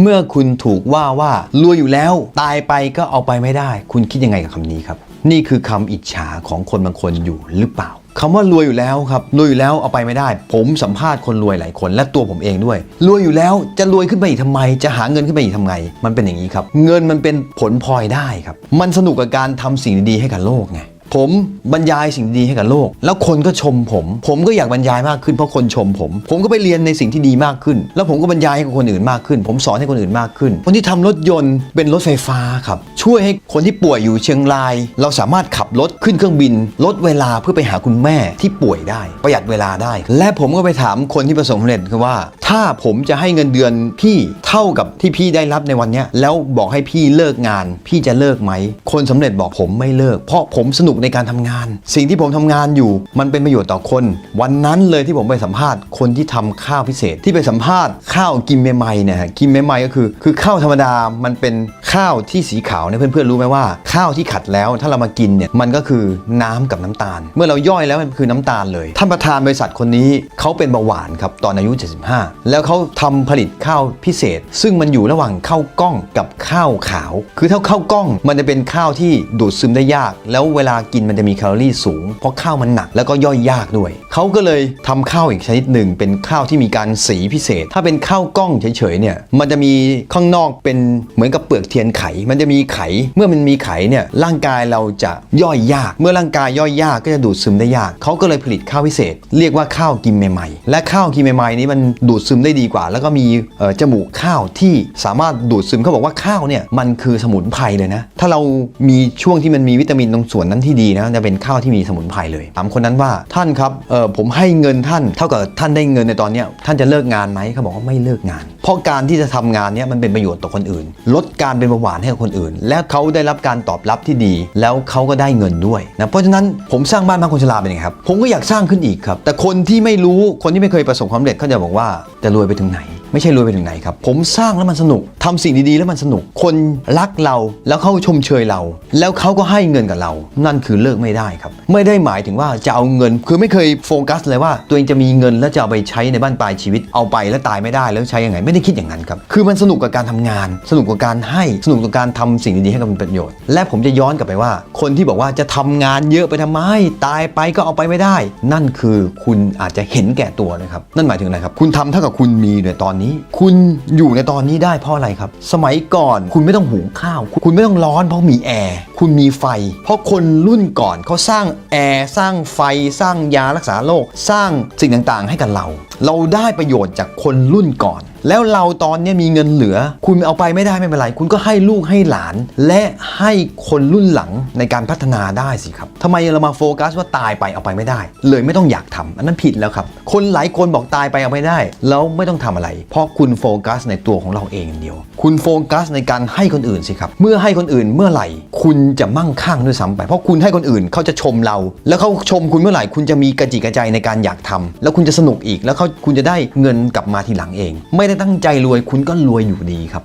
เมื่อคุณถูกว่าว่ารวยอยู่แล้ว ตายไปก็เอาไปไม่ได้ คุณคิดยังไงกับคำนี้ครับ นี่คือคำอิจฉาของคนบางคนอยู่หรือเปล่าคำว่ารวยอยู่แล้วครับรวยอยู่แล้วเอาไปไม่ได้ ผมสัมภาษณ์คนรวยหลายคน และตัวผมเองด้วยรวยอยู่แล้วจะรวยขึ้นไปอีกทำไม จะหาเงินขึ้นไปอีกทำไง มันเป็นอย่างนี้ครับ เงินมันเป็นผลพลอยได้ครับ มันสนุกกับการทำสิ่งดีๆให้กับโลกไง ผมบรรยายสิ่งดีให้กับโลก แล้วคนก็ชมผม ผมก็อยากบรรยายมากขึ้นเพราะคนชมผม ผมก็ไปเรียนในสิ่งที่ดีมากขึ้น แล้วผมก็บรรยายให้กับคนอื่นมากขึ้น ผมสอนให้คนอื่นมากขึ้นคนที่ทำรถยนต์เป็นรถไฟฟ้าครับช่วยให้คนที่ป่วยอยู่เชียงราย เราสามารถขับรถขึ้นเครื่องบิน ลดเวลาเพื่อไปหาคุณแม่ที่ป่วยได้ ประหยัดเวลาได้ และผมก็ไปถามคนที่ประสบความสำเร็จคือว่า ถ้าผมจะให้เงินเดือนพี่เท่ากับที่พี่ได้รับในวันนี้แล้วบอกให้พี่เลิกงาน พี่จะเลิกไหม คนสำเร็จบอกผมไม่เลิก เพราะผมสนุกในในการทำงาน สิ่งที่ผมทำงานอยู่ มันเป็นประโยชน์ต่อคน วันนั้นเลยที่ผมไปสัมภาษณ์คนที่ทำข้าวพิเศษที่ไปสัมภาษณ์ข้าวกินใหม่ๆเนี่ยกินใหม่ๆก็คือคือข้าวธรรมดามันเป็นข้าวที่สีขาวเนี่ยเพื่อนๆรู้ไหมว่า ข้าวที่ขัดแล้วถ้าเรามากินเนี่ยมันก็คือน้ำกับน้ำตาล เมื่อเราย่อยแล้วมันคือน้ำตาลเลยท่านประธานบริษัทคนนี้เขาเป็นเบาหวานครับตอนอายุ 75 แล้วเขาทำผลิตข้าวพิเศษ ซึ่งมันอยู่ระหว่างข้าวกล้องกับข้าวขาว คือถ้าข้าวกล้องมันจะเป็นข้าวที่ดูดซึมได้ยาก แล้วเวลากินมันจะมีแคลอรี่สูง เพราะข้าวมันหนักแล้วก็ย่อยยากด้วย เขาก็เลยทำข้าวอีกชนิดหนึ่ง เป็นข้าวที่มีการสีพิเศษ ถ้าเป็นข้าวกล้องเฉยๆเนี่ยมันจะมีข้างนอกเป็นเหมือนกับเปลือกเทียนไข มันจะมีไข เมื่อมันมีไขเนี่ยร่างกายเราจะย่อยยาก เมื่อร่างกายย่อยยากก็จะดูดซึมได้ยาก เขาก็เลยผลิตข้าวพิเศษ เรียกว่าข้าวกินใหม่ๆและข้าวกินใหม่ๆนี้มันดูดซึมได้ดีกว่า แล้วก็มีจมูกข้าวที่สามารถดูดซึมเขาบอกว่าข้าวเนี่ยมันคือสมุนไพรเลยนะถ้าเรามีช่วงที่มันมีวิตามินตรงส่วนนั้นที่ดีนะจะเป็นข้าวที่มีสมุนไพรเลยถามคนนั้นว่าท่านครับเออผมให้เงินท่านเท่ากับท่านได้เงินในตอนนี้ท่านจะเลิกงานไหมเขาบอกว่าไม่เลิกงาน เพราะการที่จะทำงานนี้มันเป็นประโยชน์ต่อคนอื่น ลดการเป็นเบาหวานให้กับคนอื่น และเขาได้รับการตอบรับที่ดี แล้วเขาก็ได้เงินด้วยนะเพราะฉะนั้นผมสร้างบ้านพักคนชราเป็นยังไงครับผมก็อยากสร้างขึ้นอีกครับ แต่คนที่ไม่รู้คนที่ไม่เคยประสบความสำเร็จเขาจะบอกว่าจะรวยไปถึงไหน ไม่ใช่รวยไปถึงไหนครับ ผมสร้างแล้วมันสนุกทำสิ่งดีๆแล้วมันสนุก คนรักเราแล้วเขาชมเชยเรา แล้วเขาก็ให้เงินกับเรา นั่นคือเลิกไม่ได้ครับ ไม่ได้หมายถึงว่าจะเอาเงิน คือไม่เคยโฟกัสเลยว่า ตัวเองจะมีเงินแล้วจะเอาไปใช้ในบ้านปลายชีวิต เอาไปแล้วตายไม่ได้แล้วใช้ยังไง ไม่ได้คิดอย่างนั้นครับ คือมันสนุกกับการทำงาน สนุกกับการให้ สนุกกับการทำสิ่งดีๆให้กับมันเป็นประโยชน์ และผมจะย้อนกลับไปว่า คนที่บอกว่าจะทำงานเยอะไปทำไม ตายไปก็เอาไปไม่ได้ นั่นคือคุณอาจจะเห็นแก่ตัวนะครับ นั่นหมายถึงอะไรครับ คุณทำเท่ากับคุณมีในตอนนี้คุณอยู่ในตอนนี้ได้เพราะอะไรครับ สมัยก่อนคุณไม่ต้องหุงข้าว คุณไม่ต้องร้อนเพราะมีแอร์คุณมีไฟ เพราะคนรุ่นก่อนเขาสร้างแอร์สร้างไฟสร้างยารักษาโรคสร้างสิ่งต่างๆ ให้กับเรา เราได้ประโยชน์จากคนรุ่นก่อน แล้วเราตอนนี้มีเงินเหลือ คุณเอาไปไม่ได้ไม่เป็นไร คุณก็ให้ลูกให้หลาน และให้คนรุ่นหลังในการพัฒนาได้สิครับทำไมเรามาโฟกัสว่าตายไปเอาไปไม่ได้ เลยไม่ต้องอยากทำอันนั้นผิดแล้วครับ คนหลายคนบอกตายไปเอาไม่ได้ แล้วไม่ต้องทำอะไร เพราะคุณโฟกัสในตัวของเราเองเดียว คุณโฟกัสในการให้คนอื่นสิครับ เมื่อให้คนอื่นเมื่อไหร่ คุณจะมั่งคั่งด้วยซ้ำไป เพราะคุณให้คนอื่นเขาจะชมเรา แล้วเขาชมคุณเมื่อไหร่ คุณจะมีกระจิกกระใจในการอยากทำแล้วคุณจะสนุกอีกแล้วเขาคุณจะได้เงินกลับมาทีหลังเอง ไม่ได้ตั้งใจรวยคุณก็รวยอยู่ดีครับ